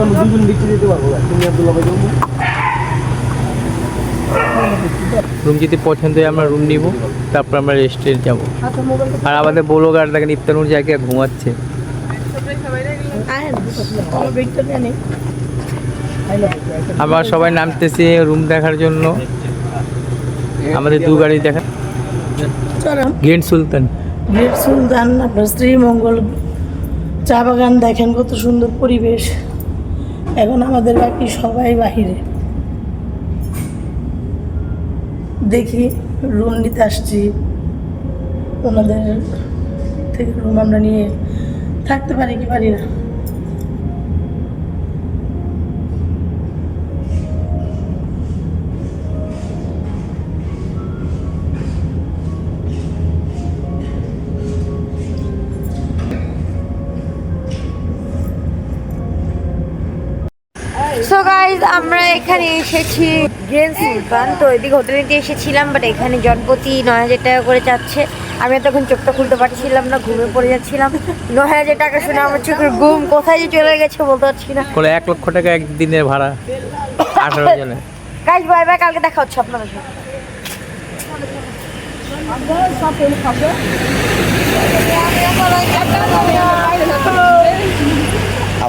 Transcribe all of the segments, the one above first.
এখন দুজন বিক্রি দিতে পারব তুমি আব্দুল্লাহ ভাই জন্য রুম যদি পছন্দ হয় আমরা রুম নিব তারপর আমরা রেস্টুরেন্ট যাব। আর আমাদের বলো গাড় দেখেন ইফতানুর জায়গায় ঘুমাচ্ছে। আবার সবাই নামতেছে রুম দেখার জন্য। আমাদের দু গাড়ি দেখা গেট সুলতান। গেট সুলতান আপনার শ্রীমঙ্গল চা বাগান দেখেন কত সুন্দর পরিবেশ। এখন আমাদের বাকি সবাই বাহিরে। দেখি রুম নিতে আসছি। ওনাদের থেকে রুম আমরা নিয়ে থাকতে পারি কি পারি না। গাইজ আমরা এখানে এসেছি গ্রেন সুলতান। তো এদিকে হোটেলে নিতে এসেছিলাম বাট এখানে জনপ্রতি নয় হাজার টাকা করে চাচ্ছে। আমি তখন চোখটা খুলতে পারছিলাম না ঘুমে পড়ে যাচ্ছিলাম। নয় হাজার টাকা শুনে আমার চোখের ঘুম কোথায় যে চলে গেছে বলতে পারছি না। বলে এক লক্ষ টাকা একদিনের ভাড়া আঠারো জনে গাইজ বাই বাই কালকে দেখা হচ্ছে আপনাদের সাথে।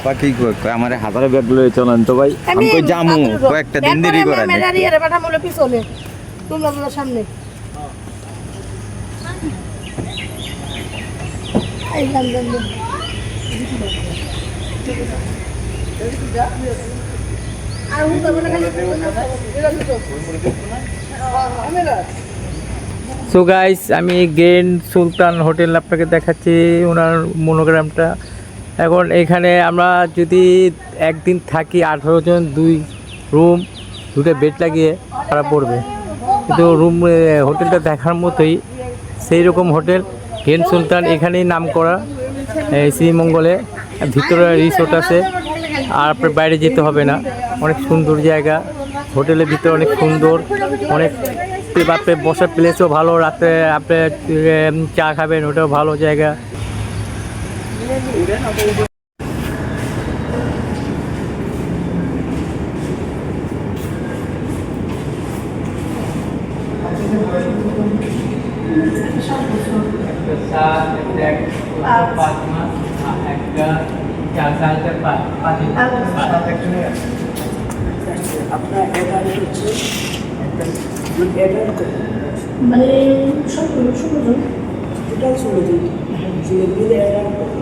আপা কি কয় আমারে হাজারে ব্যাগ লয়ে চলেন তো ভাই। আমি কই জামু কয়েকটা দিন দেরি করে নে পিছনে তোমরা তোমার সামনে। এই। আর খালি। সো গাইস আমি গ্রেন্ড সুলতান হোটেল আপনাকে দেখাচ্ছি ওনার মনোগ্রামটা। এখন এখানে আমরা যদি একদিন থাকি আঠারো জন, দুই রুম, দুটো বেড লাগিয়ে ভাড়া পড়বে। কিন্তু রুম হোটেলটা দেখার মতোই সেই রকম হোটেল গ্রেন্ড সুলতান এখানেই নাম করা শ্রীমঙ্গলে। ভিতরে রিসোর্ট আছে, আর আপনার বাইরে যেতে হবে না। অনেক সুন্দর জায়গা, হোটেলের ভিতরে অনেক সুন্দর, অনেক বসার প্লেসও ভালো, রাতে আপনি চা খাবেন, ওটাও ভালো জায়গা। মানে সব ষোলো জন মানে আমরা সবাই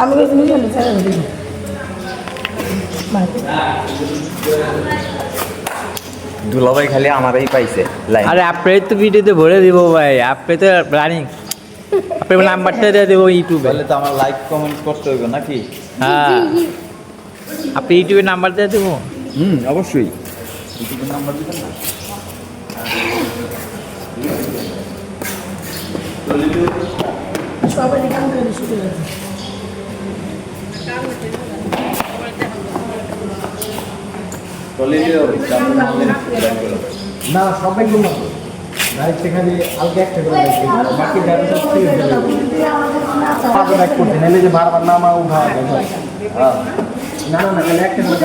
আমি নিয়ে গেলে ছেড়ে দিবি দুলাভাই খালি আমারই পাইছে আরে আপনি তো ভিডিওতে ভরে দিব ভাই আপনি তো রানিং আপনার নাম্বারটা দিয়ে দেবো ইউটিউবে তাহলে তো আমার লাইক কমেন্ট করতে হইব নাকি? হ্যাঁ। আপনি ইউটিউবে নাম্বার দিয়ে দেবো? হুম অবশ্যই। ইউটিউবের নাম্বার দিবেন না? সবাই কাম করে শুরু না সবাই ঘুমাবো। ডাইরেক্ট সেখানে আলগা একটা করে দেখি বাকি গাড়ি সব হয়ে যাবে। করছে নাহলে যে বারবার নামা উঠা। না না না একটা করে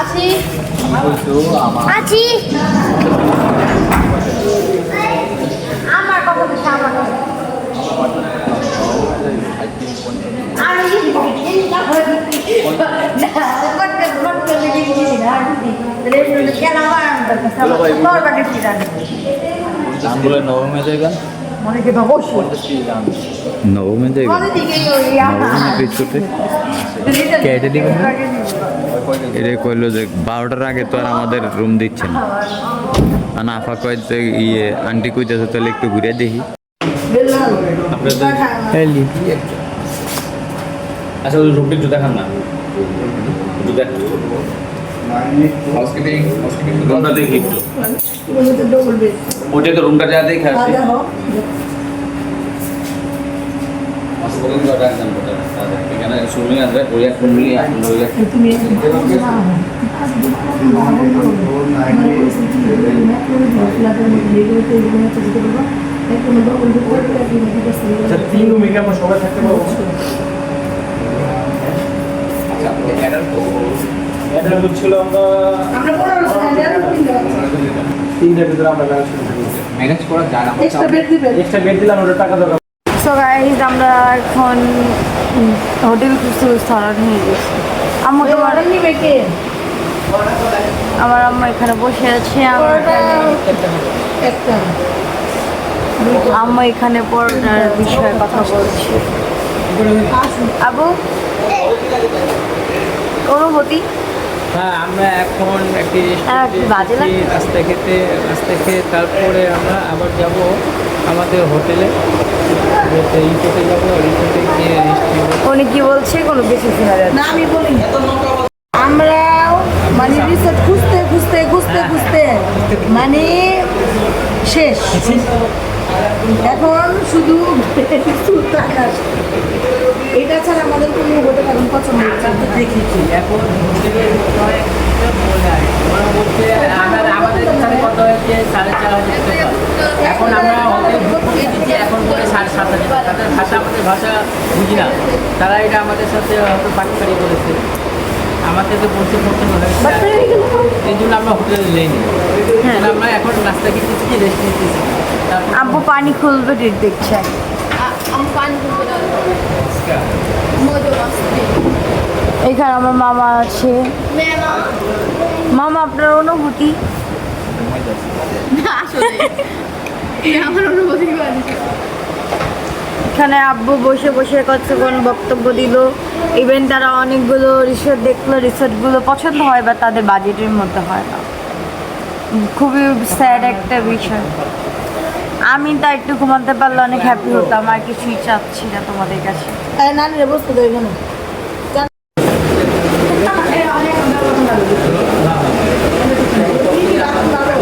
আছি। আছি আমার কথা বলছে আমার কথা আমি চিন্তা করে কেন আমার তোর বাড়ি ফিরানি গানগুলো নবমে যাইবেন নবমে যাইবেন কেটে দিবেন এটা কইলো যে বারোটার আগে তো আর আমাদের রুম দিচ্ছে না। আর আফা কয় যে ইয়ে আন্টি কইতেছে তাহলে একটু ঘুরে দেখি। আচ্ছা ওই রুমটা একটু দেখান না। একটু দেখ। রুমটা দেখি একটু তো রুমটা যা দেখে আসি এখানে সুইমিং আছে ওই এক রুম নিয়ে ওই এক আচ্ছা তিন রুমে কি সবাই থাকতে পারব? আমরা তিনটার ভিতরে আমরা ম্যানেজ করতে ম্যানেজ করা যায় না এক্সট্রা বেড দিবেন। এক্সট্রা বেড দিলাম ওটা টাকা দরকার। সো গাইজ আমরা এখন হোটেল খুঁজতে খুঁজতে হরান গেছি। আম্মু তোমার নিবে কে? আমার আম্মা এখানে বসে আছে আমার একটা। আম্মা এখানে পড়ার বিষয়ে কথা বলছি। আবু? অনুভূতি? হ্যাঁ আমরা এখন একটি হ্যাঁ? রাস্তা খেতে রাস্তা খেয়ে তারপরে আমরা আবার যাব আমাদের হোটেলে। রিসোর্টে যাব রিসোর্টে গিয়ে রেস্ট উনি কি বলছে? কোনো কিছু শোনা যাচ্ছে না। আমি বলি আমরাও মানে রিসেট খুঁজতে খুঁজতে খুঁজতে খুঁজতে মানে শেষ। এখন শুধু সুলতান আসে। এটা ছাড়া আমাদের কোনো হোটেল এখন পছন্দ দেখেছি এখন হোটেলের। ওরা বলছে আমরা আমাদের কত হয়েছে? সাড়ে চার হাজার টাকা। এখন আমরা হোটেল বুক করে দিচ্ছি এখন বলে সাড়ে সাত হাজার টাকা। তাদের ভাষা আমাদের ভাষা বুঝি না। তারা এটা আমাদের সাথে হয়তো বাটপারি করেছে আমাদের তো বলছে পছন্দ হয়েছে এই জন্য আমরা হোটেলে নেইনি হ্যাঁ। আমরা এখন খেতেছি রেস্ট নিতেছি। আব্বু পানি খুলবে দেখছে। এখানে আমার মামা আছে। মামা, আপনার অনুভূতি? এখানে আব্বু বসে বসে কতক্ষণ বক্তব্য দিল। ইভেন তারা অনেকগুলো রিসোর্ট দেখল রিসোর্টগুলো পছন্দ হয় বা তাদের বাজেটের মধ্যে হয় না। খুবই স্যাড একটা বিষয়। আমি তা একটু ঘুমাতে পারলে অনেক হ্যাপি হতাম, আর কিছুই চাচ্ছি না তোমাদের কাছে। নানিরে বসতে দেয়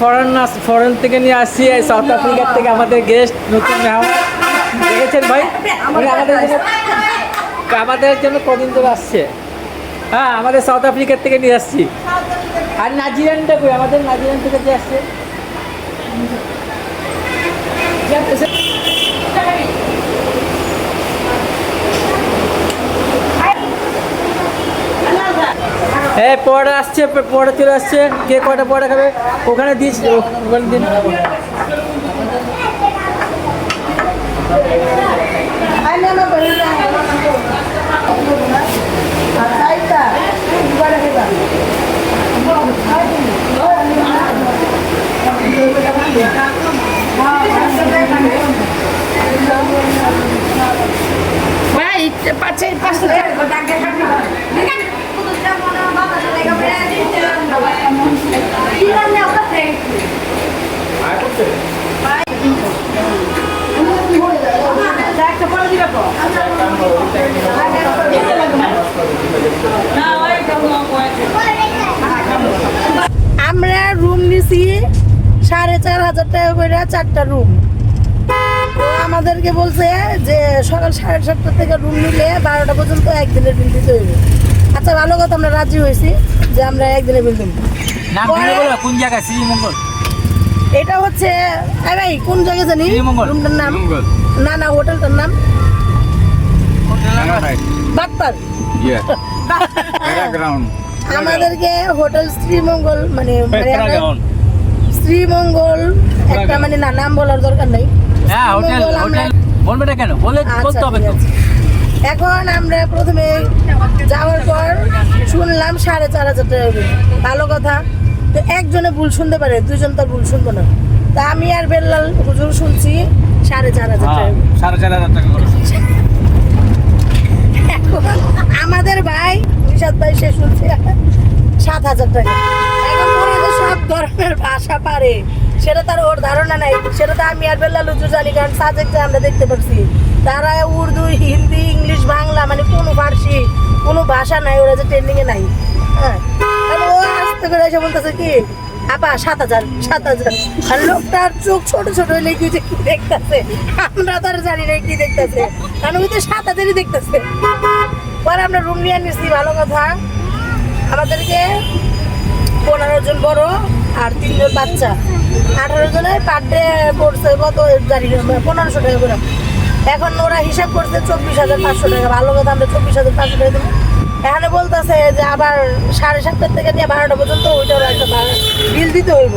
ফরেন ফরেন থেকে নিয়ে আসছি সাউথ আফ্রিকার থেকে আমাদের গেস্ট নতুন মেহমান। দেখেছেন ভাই? আমাদের জন্য আমাদের জন্য কদিন ধরে আসছে। হ্যাঁ আমাদের সাউথ আফ্রিকার থেকে নিয়ে আসছি। আর নাজিরানটা কই? আমাদের নাজিরান থেকে যে আসছে। হ্যাঁ পড়া আসছে পড়া চলে আসছে, কে কটা পড়া খাবে? ওখানে দিয়েছি ওখানে দিন। আই না না বলি না আর চাইতা দুবারে হেবা ভাই পাঁচে পাঁচটা আমরা রুম নিছি সাড়ে চার হাজার টাকা করে চারটা রুম তো আমাদেরকে বলছে যে সকাল সাড়ে সাতটা থেকে রুম নিলে বারোটা পর্যন্ত একদিনের বিল দিতে হইবে। আচ্ছা ভালো কথা আমরা রাজি হয়েছি যে আমরা একদিনের বিল দেবো। কোন জায়গা শ্রীমঙ্গল। এটা হচ্ছে ভাই কোন জায়গা জানি? রুমটার নাম? না না হোটেলটার নাম? বাটপার ইয়ে। আমাদেরকে হোটেল শ্রীমঙ্গল মানে মানে শ্রীমঙ্গল একটা মানে না নাম বলার দরকার নেই। হ্যাঁ বলবে না কেন? বলে আচ্ছা, বলতে হবে। এখন আমরা প্রথমে যাওয়ার পর শুনলাম সাড়ে চার হাজার টাকা ভালো কথা। তো একজনে ভুল শুনতে পারে দুজন তো ভুল শুনব না। তা আমি আর বেল্লাল হুজুর শুনছি সাড়ে চার হাজার টাকা সাড়ে চার হাজার টাকা আমাদের ভাই নিশাদ ভাই সে শুনছে সাত হাজার টাকা। এখন ওরা যে সব ধরনের ভাষা পারে সেটা তার ওর ধারণা নাই। সেটা তো আমি আর বেল্লা লুচু জানি কারণ সাজেক্টে আমরা দেখতে পাচ্ছি তারা উর্দু হিন্দি ইংলিশ বাংলা মানে কোনো ফার্সি কোনো ভাষা নাই ওরা যে ট্রেন্ডিংয়ে নাই। হ্যাঁ করে এসে বলতেছে কি, আপা, সাত হাজার সাত হাজার। আর লোকটার চোখ ছোট ছোট হলে কি যে কি দেখতেছে? আমরা তো আর জানি না কি দেখতেছে। কারণ ওই তো সাত হাজারই দেখতেছে। পরে আমরা রুম নিয়ে নিয়েছি ভালো কথা। আমাদেরকে পনেরো জন বড় আর তিনজন বাচ্চা। আঠারো জনের পার ডে পড়ছে কত, জানি পনেরোশো টাকা করে। এখন ওরা হিসাব করছে চব্বিশ হাজার পাঁচশো টাকা। ভালো কথা, আমরা চব্বিশ হাজার পাঁচশো টাকা দেবো। এখানে বলতেছে যে আবার সাড়ে সাতটার থেকে নিয়ে বারোটা পর্যন্ত ওইটারও একটা বিল দিতে হইব।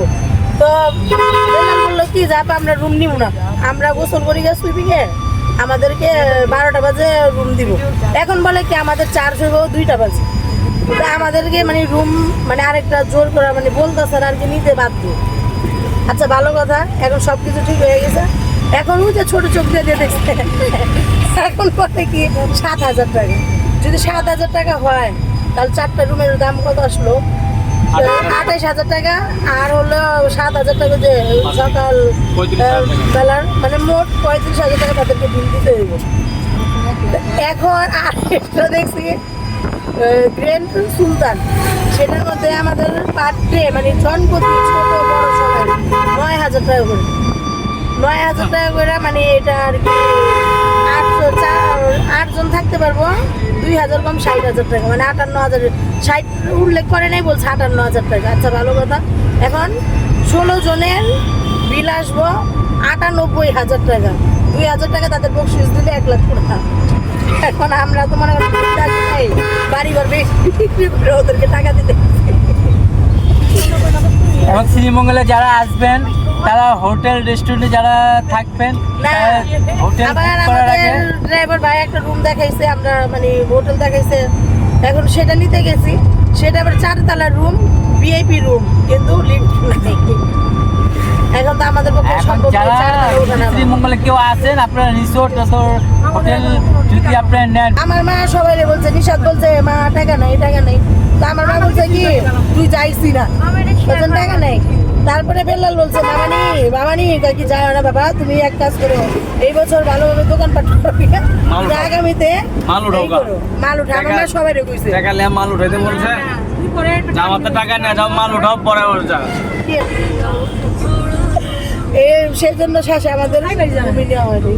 তো বেলাল, কি যাব আমরা রুম নিব না। আমরা গোসল করি গেছে সুইপিংয়ে আমাদেরকে বারোটা বাজে রুম দিব। এখন বলে কি, আমাদের চার্জ হইব দুইটা বাজে। তা আমাদেরকে মানে রুম মানে আরেকটা জোর করে মানে বলতেছে আর কি নিতে বাধ্য। আচ্ছা ভালো কথা, এখন সব কিছু ঠিক হয়ে গেছে। এখন ওই যে ছোট চোখ দিয়ে দেখছে। এখন পরে কি, সাত হাজার টাকা। যদি সাত হাজার টাকা হয় তাহলে চারটা রুমের দাম কত আসলো? আঠাইশ হাজার টাকা আর হলো সাত হাজার টাকা যে সকাল বেলার মানে মোট পঁয়ত্রিশ হাজার টাকা তাদেরকে বিল দিতে হইব। এখন আর একটা দেখছি গ্র্যান্ড সুলতান সেটার মধ্যে আমাদের পার ডে মানে জনপ্রতি ছোট বড় সবাই নয় হাজার টাকা করে। নয় হাজার টাকা করে মানে এটা আর কি আটশো চার আটজন থাকতে পারব? দুই হাজার কম ষাট হাজার টাকা মানে আটান্ন হাজার। ষাট উল্লেখ করে নাই, বলছে আটান্ন হাজার টাকা। আচ্ছা ভালো কথা। এখন ষোলো জনের বিল আসব আটানব্বই হাজার টাকা। দুই হাজার টাকা তাদের বকশিস দিলে এক লাখ টাকা। এখন আমরা তো মনে করি বাড়ি ঘর বেশি, ওদেরকে টাকা দিতে এবং শ্রীমঙ্গলে যারা আসবেন তারা হোটেল রেস্টুরেন্টে যারা থাকবেন হোটেল ড্রাইভার ভাই একটা রুম দেখাইছে আমরা মানে হোটেল দেখাইছে। এখন সেটা নিতে গেছি সেটা আবার চারতলা রুম ভিআইপি রুম কিন্তু লিফট এখন তো আমাদের পক্ষে সম্ভব যারা শ্রীমঙ্গলে কেউ আসেন আপনারা রিসোর্ট হোটেল যদি আপনারা নেন। আমার মা সবাই বলছে নিষাদ বলছে মা টাকা নাই টাকা নাই। তা আমার মা বলছে কি তুই যাইছি না। বলছেন টাকা নাই। তারপরে বেল্লাল বলছে বাবানি বাবানি কি যায় না বাবা? তুমি এক কাজ করো এই বছর ভালোভাবে দোকানপাট করবি উঠাও। আগামীতে মাল উঠাও। মাল উঠা আমার সবাই কইছে। টাকা লে মাল উঠাইতে বলছে। যাও টাকা নিয়ে যাও মাল উঠাও পরে ওর যা। এই সেই জন্য শেষে আমাদের নেওয়া হয়নি।